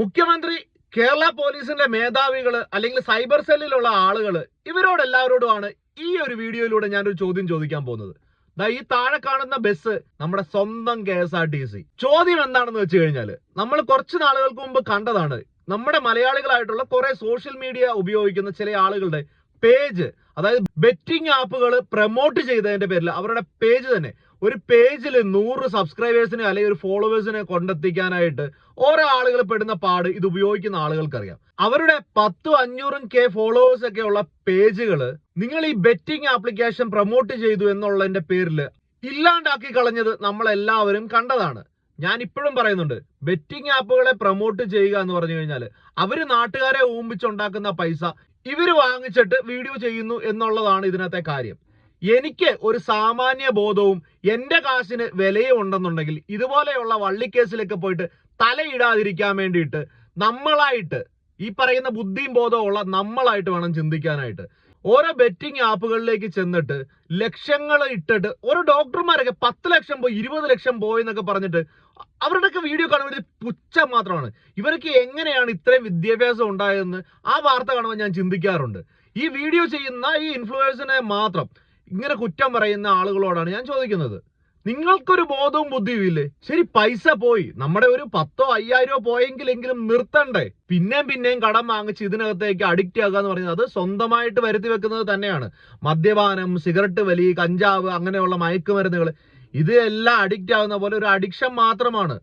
മുഖ്യമന്ത്രി കേരള പോലീസിന്റെ മേധാവികൾ അല്ലെങ്കിൽ സൈബർ സെല്ലിലുള്ള ആളുകൾ ഇവരോട് എല്ലാവരോടുമാണ് ഈ ഒരു വീഡിയോയിലൂടെ ഞാനൊരു ചോദ്യം ചോദിക്കാൻ പോകുന്നത്. ഈ താഴെ കാണുന്ന ബസ് നമ്മുടെ സ്വന്തം K S R T C. ചോദ്യം എന്താണെന്ന് വെച്ച് കഴിഞ്ഞാൽ നമ്മൾ കുറച്ച് നാളുകൾക്ക് മുമ്പ് കണ്ടതാണ് നമ്മുടെ മലയാളികളായിട്ടുള്ള കുറെ സോഷ്യൽ മീഡിയ ഉപയോഗിക്കുന്ന ചില ആളുകളുടെ പേജ് അതായത് ബെറ്റിംഗ് ആപ്പുകൾ പ്രൊമോട്ട് ചെയ്തതിന്റെ പേരിൽ അവരുടെ പേജ് തന്നെ ഒരു പേജിൽ നൂറ് സബ്സ്ക്രൈബേഴ്സിനെ അല്ലെങ്കിൽ ഒരു ഫോളോവേഴ്സിനെ കൊണ്ടെത്തിക്കാനായിട്ട് ഓരോ ആളുകൾ പെടുന്ന പാട് ഇത് ഉപയോഗിക്കുന്ന ആളുകൾക്കറിയാം. അവരുടെ പത്തും അഞ്ഞൂറും കെ ഫോളോവേഴ്സ് ഒക്കെ ഉള്ള പേജുകൾ നിങ്ങൾ ഈ ബെറ്റിംഗ് ആപ്ലിക്കേഷൻ പ്രൊമോട്ട് ചെയ്തു എന്നുള്ളതിന്റെ പേരിൽ ഇല്ലാണ്ടാക്കി കളഞ്ഞത് നമ്മളെല്ലാവരും കണ്ടതാണ്. ഞാൻ ഇപ്പോഴും പറയുന്നുണ്ട് ബെറ്റിംഗ് ആപ്പുകളെ പ്രൊമോട്ട് ചെയ്യുക എന്ന് പറഞ്ഞു കഴിഞ്ഞാൽ അവർ നാട്ടുകാരെ ഊമ്പിച്ചുണ്ടാക്കുന്ന പൈസ ഇവർ വാങ്ങിച്ചിട്ട് വീഡിയോ ചെയ്യുന്നു എന്നുള്ളതാണ് ഇതിനകത്തെ കാര്യം. എനിക്ക് ഒരു സാമാന്യ ബോധവും എന്റെ കാശിന് വിലയും ഉണ്ടെന്നുണ്ടെങ്കിൽ ഇതുപോലെയുള്ള വള്ളിക്കേസിലൊക്കെ പോയിട്ട് തലയിടാതിരിക്കാൻ വേണ്ടിയിട്ട് നമ്മളായിട്ട് ഈ പറയുന്ന ബുദ്ധിയും ബോധവും ഉള്ള നമ്മളായിട്ട് വേണം ചിന്തിക്കാനായിട്ട്. ഓരോ ബെറ്റിംഗ് ആപ്പുകളിലേക്ക് ചെന്നിട്ട് ലക്ഷങ്ങൾ ഇട്ടിട്ട് ഓരോ ഡോക്ടർമാരൊക്കെ പത്ത് ലക്ഷം പോയി ഇരുപത് ലക്ഷം പോയി എന്നൊക്കെ പറഞ്ഞിട്ട് അവരുടെയൊക്കെ വീഡിയോ കാണുമ്പോൾ ഇത് പുച്ഛം മാത്രമാണ്. ഇവർക്ക് എങ്ങനെയാണ് ഇത്രയും വിദ്യാഭ്യാസം ഉണ്ടായതെന്ന് ആ വാർത്ത കാണുമ്പോൾ ഞാൻ ചിന്തിക്കാറുണ്ട്. ഈ വീഡിയോ ചെയ്യുന്ന ഈ ഇൻഫ്ലുവൻസിനെ മാത്രം ഇങ്ങനെ കുറ്റം പറയുന്ന ആളുകളോടാണ് ഞാൻ ചോദിക്കുന്നത്. നിങ്ങൾക്കൊരു ബോധവും ബുദ്ധിയും ഇല്ലേ? ശരി പൈസ പോയി. നമ്മുടെ ഒരു പത്തോ അയ്യായിരമോ പോയെങ്കിലെങ്കിലും നിർത്തണ്ടേ? പിന്നെയും പിന്നെയും കടം വാങ്ങിച്ച് ഇതിനകത്തേക്ക് അഡിക്റ്റ് ആകുക എന്ന് പറയുന്നത് അത് സ്വന്തമായിട്ട് വരുത്തി വെക്കുന്നത് തന്നെയാണ്. മദ്യപാനം സിഗരറ്റ് വലി കഞ്ചാവ് അങ്ങനെയുള്ള മയക്കുമരുന്നുകൾ ഇത് എല്ലാം അഡിക്റ്റ് ആകുന്ന പോലെ ഒരു അഡിക്ഷൻ മാത്രമാണ്.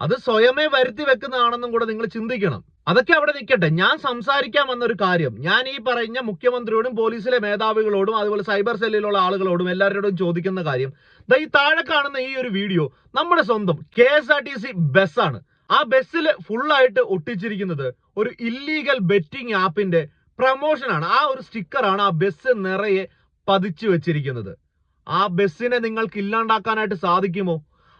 അത് സ്വയമേ വരുത്തി വെക്കുന്നതാണെന്നും കൂടെ നിങ്ങൾ ചിന്തിക്കണം. അതൊക്കെ അവിടെ നിൽക്കട്ടെ. ഞാൻ സംസാരിക്കാൻ വന്ന ഒരു കാര്യം. ഞാൻ ഈ പറഞ്ഞ മുഖ്യമന്ത്രിയോടും പോലീസിലെ മേധാവികളോടും അതുപോലെ സൈബർ സെല്ലിലുള്ള ആളുകളോടും എല്ലാവരോടും ചോദിക്കുന്ന കാര്യം. ഈ താഴെ കാണുന്ന ഈ ഒരു വീഡിയോ നമ്മുടെ സ്വന്തം K S R T C ബസ്സാണ് ആ ബസ്സിൽ ഫുള്ളായിട്ട് ഒട്ടിച്ചിരിക്കുന്നത് ഒരു ഇല്ലീഗൽ ബെറ്റിംഗ് ആപ്പിന്റെ പ്രമോഷനാണ് ആ ഒരു സ്റ്റിക്കറാണ് ആ ബസ് നിറയെ പതിച്ചു വെച്ചിരിക്കുന്നത്. ആ ബസ്സിനെ നിങ്ങൾക്ക് ഇല്ലാണ്ടാക്കാനായിട്ട് സാധിക്കുമോ?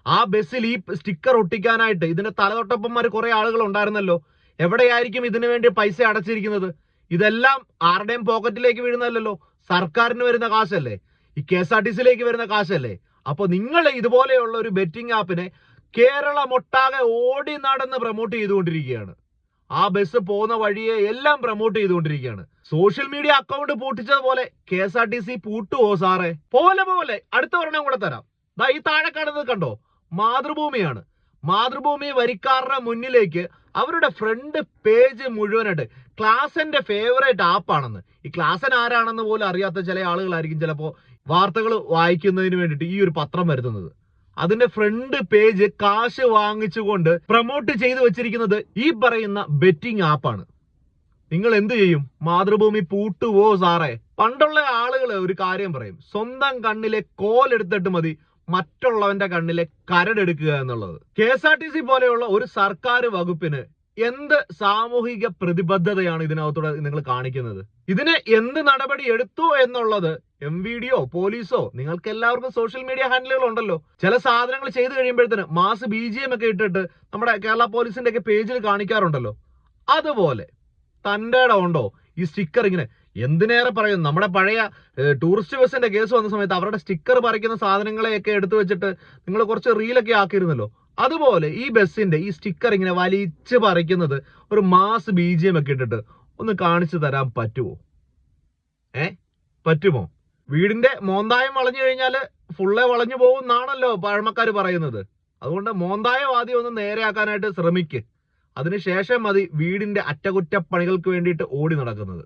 ആ ബസ്സിൽ ഈ സ്റ്റിക്കർ ഒട്ടിക്കാനായിട്ട് ഇതിന്റെ തലതൊട്ടപ്പന്മാർ കുറെ ആളുകൾ ഉണ്ടായിരുന്നല്ലോ. എവിടെയായിരിക്കും ഇതിനു വേണ്ടി പൈസ അടച്ചിരിക്കുന്നത്? ഇതെല്ലാം ആരുടെയും പോക്കറ്റിലേക്ക് വീഴുന്നതല്ലോ സർക്കാരിന് വരുന്ന കാശല്ലേ? ഈ കെ എസ് ആർ ടി സിയിലേക്ക് വരുന്ന കാശല്ലേ? അപ്പൊ നിങ്ങൾ ഇതുപോലെയുള്ള ഒരു ബെറ്റിംഗ് ആപ്പിനെ കേരളമൊട്ടാകെ ഓടി നടന്ന് പ്രൊമോട്ട് ചെയ്തുകൊണ്ടിരിക്കുകയാണ്. ആ ബസ് പോകുന്ന വഴിയെ എല്ലാം പ്രൊമോട്ട് ചെയ്തുകൊണ്ടിരിക്കുകയാണ്. Social media account പൂട്ടിച്ചതുപോലെ K S R T C പൂട്ടുവോ സാറേ? പോലെ പോലെ. അടുത്ത ഒരെണ്ണം കൂടെ തരാം. ദാ ഈ താഴെ കാണുന്നത് കണ്ടോ? മാതൃഭൂമിയാണ്. മാതൃഭൂമി വരിക്കാരുടെ മുന്നിലേക്ക് അവരുടെ ഫ്രണ്ട് പേജ് മുഴുവനായിട്ട് ക്ലാസന്റെ ഫേവറേറ്റ് ആപ്പാണെന്ന് ഈ ക്ലാസൻ ആരാണെന്ന് പോലും അറിയാത്ത ചില ആളുകളായിരിക്കും ചിലപ്പോൾ വാർത്തകൾ വായിക്കുന്നതിന് വേണ്ടിയിട്ട് ഈ ഒരു പത്രം വരുത്തുന്നത്. അതിന്റെ ഫ്രണ്ട് പേജ് കാശ് വാങ്ങിച്ചുകൊണ്ട് പ്രൊമോട്ട് ചെയ്തു വെച്ചിരിക്കുന്നത് ഈ പറയുന്ന ബെറ്റിംഗ് ആപ്പാണ്. നിങ്ങൾ എന്ത് ചെയ്യും? മാതൃഭൂമി പൂട്ടുവോ സാറേ? പണ്ടുള്ള ആളുകൾ ഒരു കാര്യം പറയും. സ്വന്തം കണ്ണിലെ കോലെടുത്തിട്ട് മതി മറ്റുള്ളവന്റെ കണ്ണിലെ കരടെടുക്കുക എന്നുള്ളത്. K S R T C പോലെയുള്ള ഒരു സർക്കാർ വകുപ്പിന് എന്ത് സാമൂഹിക പ്രതിബദ്ധതയാണ് ഇതിനകത്തൂടെ നിങ്ങൾ കാണിക്കുന്നത്? ഇതിന് എന്ത് നടപടി എടുത്തു എന്നുള്ളത് എം വി ഡിയോ പോലീസോ നിങ്ങൾക്ക് എല്ലാവർക്കും സോഷ്യൽ മീഡിയ ഹാൻഡിലുകൾ ഉണ്ടല്ലോ ചില സാധനങ്ങൾ ചെയ്തു കഴിയുമ്പോഴത്തേന് മാസ് ബി ജി എം ഒക്കെ ഇട്ടിട്ട് നമ്മുടെ കേരള പോലീസിന്റെ ഒക്കെ പേജിൽ കാണിക്കാറുണ്ടല്ലോ. അതുപോലെ തന്റെ ഉണ്ടോ ഈ സ്റ്റിക്കർ ഇങ്ങനെ? എന്തിനേറെ പറയും? നമ്മുടെ പഴയ ടൂറിസ്റ്റ് ബസ്സിന്റെ കേസ് വന്ന സമയത്ത് അവരുടെ സ്റ്റിക്കർ പറിക്കുന്ന സാധനങ്ങളെയൊക്കെ എടുത്തു വെച്ചിട്ട് നിങ്ങൾ കുറച്ച് റീലൊക്കെ ആക്കിയിരുന്നല്ലോ. അതുപോലെ ഈ ബസ്സിന്റെ ഈ സ്റ്റിക്കർ ഇങ്ങനെ വലിച്ച് പറിക്കുന്നത് ഒരു മാസ് ബി ജി എം ഒക്കെ ഇട്ടിട്ട് ഒന്ന് കാണിച്ചു തരാൻ പറ്റുമോ ഏ? പറ്റുമോ? വീടിന്റെ മോന്തായം വളഞ്ഞു കഴിഞ്ഞാൽ ഫുള്ളെ വളഞ്ഞു പോകും എന്നാണല്ലോ പഴമക്കാർ പറയുന്നത്. അതുകൊണ്ട് മോന്തായം ആദ്യം ഒന്ന് നേരെയാക്കാനായിട്ട് ശ്രമിക്ക്. അതിനുശേഷം മതി വീടിന്റെ അറ്റകുറ്റപ്പണികൾക്ക് വേണ്ടിയിട്ട് ഓടി നടക്കുന്നത്.